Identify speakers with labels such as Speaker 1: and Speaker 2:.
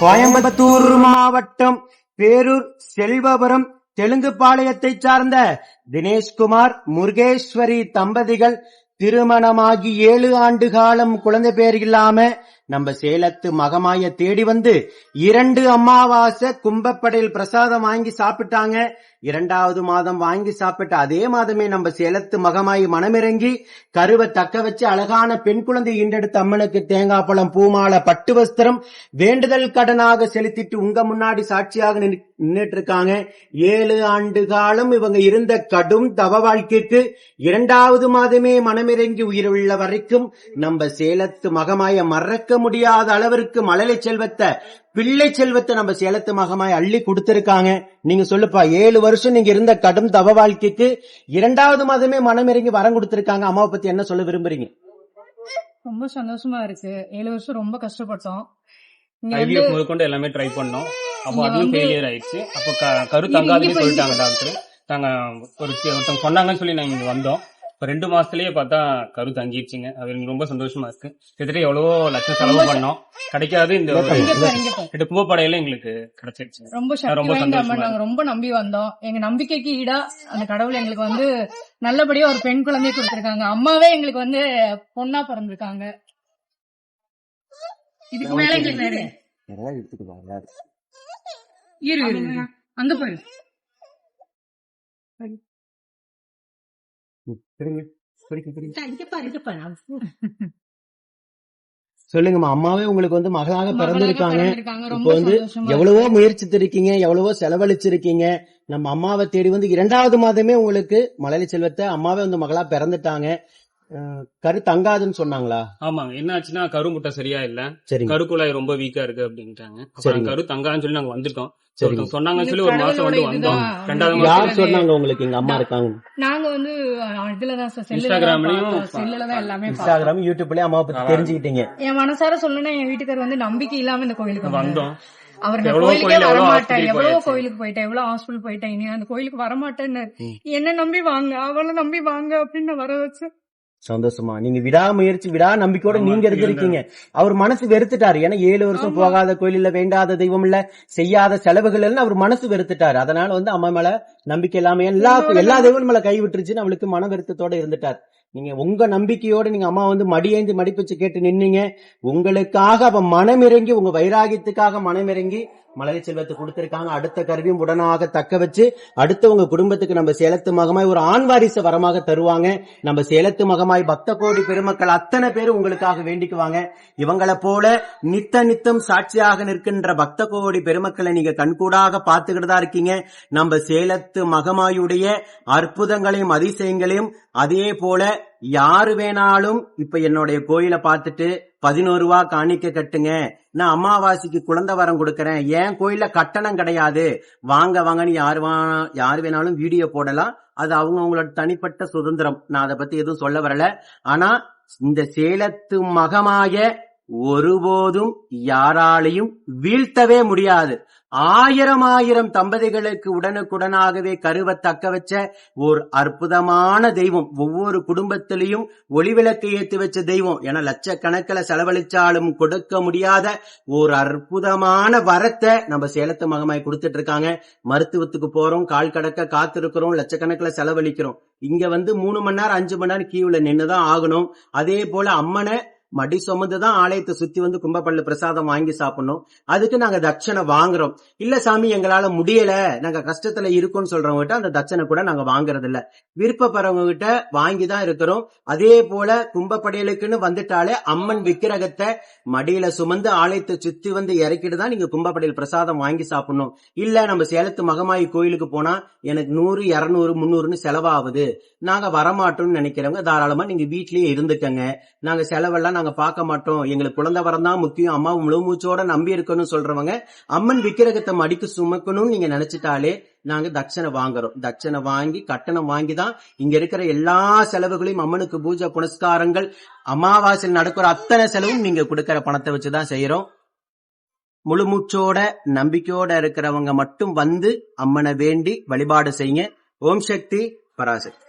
Speaker 1: கோயம்புத்தூர் மாவட்டம் பேரூர் செல்வபுரம் தெலுங்குபாளையத்தை சார்ந்த தினேஷ்குமார் முருகேஸ்வரி தம்பதிகள் திருமணமாகி ஏழு ஆண்டு காலம் குழந்தை பேர் இல்லாம நம்ம சேலத்து மகமாய தேடி வந்து இரண்டு அமாவாசை கும்பப்படையில் பிரசாதம் வாங்கி சாப்பிட்டாங்க. இரண்டாவது மாதம் வாங்கி சாப்பிட்ட அதே மாதமே நம்ம சேலத்து மகமாயி மனமிறங்கி கருவை தக்க வச்சு அழகான பெண் குழந்தை ஈண்டெடுத்த அம்மனுக்கு தேங்காய் பழம் பூமாலை பட்டு வஸ்திரம் வேண்டுதல் கடனாக செலுத்திட்டு உங்க முன்னாடி சாட்சியாக நின்றுட்டு இருக்காங்க ஏழு ஆண்டு காலம் இவங்க இருந்த கடும் தவ வாழ்க்கைக்கு இரண்டாவது மாதமே மனமிறங்கி உயிருள்ள வரைக்கும் நம்ம சேலத்து மகமாய மறக்க முடியாத அளவிற்கு மழலை செல்வத்தை பிள்ளை செல்வத்தை நம்ம சேலத்து மகமாய் அள்ளி கொடுத்திருக்காங்க. நீங்க சொல்லுப்பா ஏழு வருஷம் நீங்க இருந்த கடும் தவ வாழ்க்கைக்கு இரண்டாவது மாதமே மனமிறங்கி வரம் கொடுத்திருக்காங்க. அம்மாவை பத்தி என்ன சொல்ல விரும்புறீங்க?
Speaker 2: ரொம்ப சந்தோஷமா இருக்கு. ஏழு வருஷம் ரொம்ப கஷ்டப்பட்டோம்.
Speaker 3: ஐவிஎஃப் முதற்கொண்டு எல்லாமே ட்ரை பண்ணோம். அப்போ அதுவும் ஃபெயிலியர் ஆயிடுச்சு. அப்போ கரு தங்காதுன்னு சொல்லிட்டாங்க டாக்டர் நாங்க ஒரு ஒருத்தவங்க சொன்னாங்கன்னு சொல்லி நாங்க இங்க வந்தோம். இப்போ ரெண்டு மாசத்துலயே பார்த்தா கரு தங்கிடுச்சுங்க அது எனக்கு ரொம்ப சந்தோஷமா இருக்கு. கிட்டத்தட்ட எவ்வளவோ லட்சம் செலவு பண்ணோம். கிடைக்காது இந்த. ரெண்டு கும்பப்படையில எங்களுக்கு கிடைச்சிருச்சு
Speaker 2: ரொம்ப
Speaker 3: ரொம்ப
Speaker 2: நாங்க ரொம்ப நம்பி வந்தோம். எங்க நம்பிக்கைக்கு ஈடா அந்த கடவுள் எங்களுக்கு வந்து நல்லபடியா ஒரு பெண் குழந்தைய கொடுத்திருக்காங்க. அம்மாவே எங்களுக்கு வந்து பொண்ணா பிறந்திருக்காங்க. இதுக்கு மேல எங்களுக்கு இரு, இரு. அங்க போயிரு
Speaker 1: சொல்லுங்கம்மா அம்மாவே உங்களுக்கு வந்து மகளாக பிறந்திருக்காங்க. இப்போ வந்து எவ்வளவோ முயற்சித்திருக்கீங்க எவ்வளவோ செலவழிச்சிருக்கீங்க. நம்ம அம்மாவை தேடி வந்து இரண்டாவது மாதமே உங்களுக்கு மழலை செல்வத்தை அம்மாவே வந்து மகளா பிறந்துட்டாங்க. கரு தங்காதுன்னு சொன்னாங்களா?
Speaker 3: ஆமாங்க. என்ன ஆச்சுன்னா கரு முட்டை சரியா இல்ல.
Speaker 1: சரிங்க.
Speaker 3: கருக்குழாய் ரொம்ப வீக்கா இருக்கு அப்படின்ட்டாங்க. கரு தங்கான்னு சொல்லி நாங்க ஒருத்தவங்க சொன்னாங்கன்னு சொல்லி ஒரு மாசம் வந்து வந்தோம். ரெண்டாவது மாசம்
Speaker 1: யார் சொன்னாங்க உங்களுக்கு? எங்க அம்மா இருக்காங்க.
Speaker 2: நாங்க வந்து இதுலதான்
Speaker 3: இன்ஸ்டாகிராம்லயும்
Speaker 2: தான் செல்லுல தான் எல்லாமே.
Speaker 1: இன்ஸ்டாகிராம் யூடியூப்லயே அம்மாவை பத்தி தெரிஞ்சுக்கிட்டீங்க.
Speaker 2: என் மனசார சொல்லணும்னா என் வீட்டுக்காரர் வந்து நம்பிக்கை இல்லாம இந்த கோயிலுக்கு.
Speaker 3: வந்தோம்.
Speaker 2: அவர் நான் கோயிலுக்கே
Speaker 3: கோயில், எவ்வளவோ
Speaker 2: வரமாட்டேன். கோயிலுக்கு போயிட்டேன் எவ்வளவு ஹாஸ்பிட்டல் போயிட்டேன் இனி அந்த கோயிலுக்கு வரமாட்டேன்னு என்ன நம்பி வாங்க? அவளை நம்பி வாங்க அப்படின்னு வர வச்சேன்.
Speaker 1: சந்தோஷமா. நீங்க விடாமுயற்சி விடா நம்பிக்கையோட நீங்க இருந்திருக்கீங்க அவர் மனசு வெறுத்துட்டாரு. ஏன்னா ஏழு வருஷம் போகாத கோயில் இல்ல வேண்டாத தெய்வம் இல்ல செய்யாத செலவுகள் இல்ல அவர் மனசு வெறுத்துட்டாரு. அதனால வந்து அம்மா மேல நம்பிக்கை இல்லாம எல்லா எல்லா தெய்வம் மேல கை விட்டுருச்சுன்னு அவளுக்கு மன வருத்தத்தோட இருந்துட்டார். நீங்க உங்க நம்பிக்கையோட நீங்க அம்மா வந்து மடியேந்து மடிப்பிச்சு கேட்டு நின்னீங்க. உங்களுக்காக அவ மனமிறங்கி உங்க வைராகியத்துக்காக மனமிறங்கி மலரை செல்வத்தை கொடுத்திருக்காங்க. அடுத்த கருவியும் உடனாக தக்க வச்சு அடுத்தவங்க குடும்பத்துக்கு நம்ம சேலத்து மகமாய் ஒரு ஆண் வாரிசு வரமாக தருவாங்க. நம்ம சேலத்து மகமாய் பக்த கோடி பெருமக்கள் அத்தனை பேர் உங்களுக்காக வேண்டிக்குவாங்க. இவங்களை போல நித்த நித்தம் சாட்சியாக நிற்கின்ற பக்த கோடி பெருமக்களை நீங்க கண்கூடாக பார்த்துக்கிட்டு தான் இருக்கீங்க. நம்ம சேலத்து மகமாயுடைய அற்புதங்களையும் அதிசயங்களையும் அதே போல யாரு வேணாலும் இப்ப என்னுடைய கோயிலை பார்த்துட்டு பதினோரு ரூபா காணிக்க கட்டுங்க. நான் அமாவாசைக்கு குழந்தை வரம் கொடுக்கறேன். ஏன் கோயில்ல கட்டணம் கிடையாது. வாங்க வாங்கன்னு யாரு வா- யாரு வேணாலும் வீடியோ போடலாம். அது அவங்க அவங்களோட தனிப்பட்ட சுதந்திரம். நான் அதை பத்தி எதுவும் சொல்ல வரல. ஆனா இந்த சேலத்து மகமாய ஒருபோதும் யாராலையும் வீழ்த்தவே முடியாது. ஆயிரம் ஆயிரம் தம்பதிகளுக்கு உடனுக்குடனாகவே கருவை தக்க வச்ச ஒரு அற்புதமான தெய்வம். ஒவ்வொரு குடும்பத்திலையும் ஒளிவிளக்கு ஏற்றி வச்ச தெய்வம். ஏன்னா லட்சக்கணக்கில் செலவழிச்சாலும் கொடுக்க முடியாத ஒரு அற்புதமான வரத்தை நம்ம சேலத்து மகமாய் கொடுத்துட்டு இருக்காங்க மருத்துவத்துக்கு போறோம் கால் கடக்க காத்திருக்கிறோம் லட்சக்கணக்கில் செலவழிக்கிறோம். இங்க வந்து மூணு மணி நேரம் அஞ்சு மணி நேரம் கியூல நின்னுதான் ஆகணும். அதே போல அம்மனை மடி சுமந்து தான் ஆலயத்தை சுத்தி வந்து கும்பப்பள்ளி பிரசாதம் வாங்கி சாப்பிடணும். அதுக்கு நாங்க தட்சணை வாங்குறோம். இல்ல சாமி எங்களால முடியல. நாங்க கஷ்டத்துல இருக்கோம்னு சொல்றவங்க கிட்ட அந்த தட்சணை கூட நாங்க வாங்குறது இல்ல விருப்பப்படுறவங்க கிட்ட வாங்கி தான் இருக்கிறோம். அதே போல கும்பப்படையலுக்குன்னு வந்துட்டாலே அம்மன் விக்கிரகத்தை மடியில சுமந்து ஆலயத்தை சுத்தி வந்து இறக்கிட்டு தான் நீங்க கும்பப்படையில் பிரசாதம் வாங்கி சாப்பிடணும். இல்ல நம்ம சேலத்து மகமாயி கோயிலுக்கு போனா எனக்கு நூறு இருநூறு முந்நூறுன்னு செலவாகுது. நாங்க வரமாட்டோம்னு நினைக்கிறவங்க தாராளமா நீங்க வீட்லயே இருந்துக்கங்க. நாங்க செலவெல்லாம் நாங்க பார்க்க மாட்டோம். எங்களுக்கு குழந்தை வரம் முக்கியம். அம்மா முழு மூச்சோட நம்பி இருக்கணும்னு சொல்றவங்க அம்மன் விக்கிரகத்தை மடிக்கு சுமக்கணும்னு நீங்க நினைச்சிட்டாலே நாங்க தட்சணை வாங்குறோம். தட்சணை வாங்கி கட்டணம் வாங்கி தான் இங்க இருக்கிற எல்லா செலவுகளையும் அம்மனுக்கு பூஜை புனஸ்காரங்கள் அமாவாசையில் நடக்கிற அத்தனை செலவும் நீங்க கொடுக்கற பணத்தை வச்சுதான் செய்யறோம். முழு மூச்சோட நம்பிக்கையோட இருக்கிறவங்க மட்டும் வந்து அம்மனை வேண்டி வழிபாடு செய்யுங்க. ஓம் சக்தி பராசக்தி.